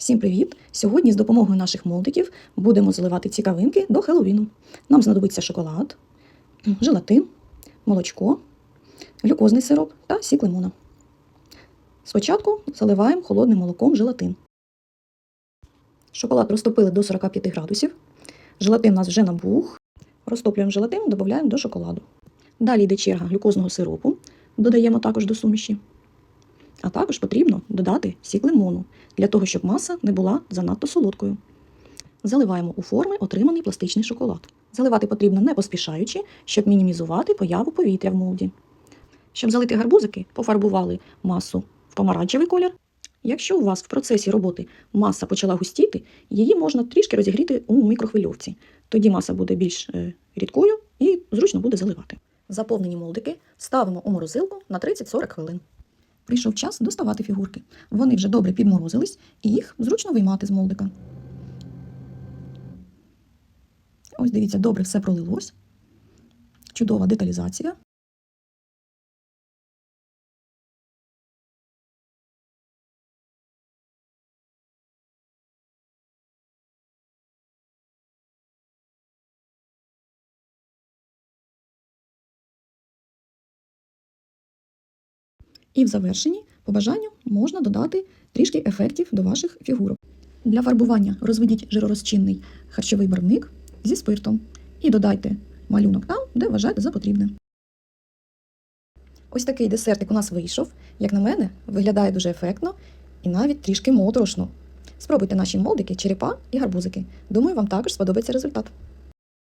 Всім привіт! Сьогодні з допомогою наших молдиків будемо заливати цікавинки до Хеллоуіну. Нам знадобиться шоколад, желатин, молочко, глюкозний сироп та сік лимона. Спочатку заливаємо холодним молоком желатин. Шоколад розтопили до 45 градусів. Желатин у нас вже набух. Розтоплюємо желатин, додаємо до шоколаду. Далі йде черга глюкозного сиропу, додаємо також до суміші. А також потрібно додати сік лимону, для того, щоб маса не була занадто солодкою. Заливаємо у форми отриманий пластичний шоколад. Заливати потрібно не поспішаючи, щоб мінімізувати появу повітря в молді. Щоб залити гарбузики, пофарбували масу в помаранчевий колір. Якщо у вас в процесі роботи маса почала густіти, її можна трішки розігріти у мікрохвильовці. Тоді маса буде більш е, рідкою і зручно буде заливати. Заповнені молдики ставимо у морозилку на 30-40 хвилин. Прийшов час доставати фігурки. Вони вже добре підморозились, і їх зручно виймати з молдика. Ось дивіться, добре все пролилось. Чудова деталізація. І в завершенні, по бажанню, можна додати трішки ефектів до ваших фігурок. Для фарбування розведіть жиророзчинний харчовий барвник зі спиртом і додайте малюнок там, де вважаєте за потрібне. Ось такий десертик у нас вийшов. Як на мене, виглядає дуже ефектно і навіть трішки моторошно. Спробуйте наші молдики, черепа і гарбузики. Думаю, вам також сподобається результат.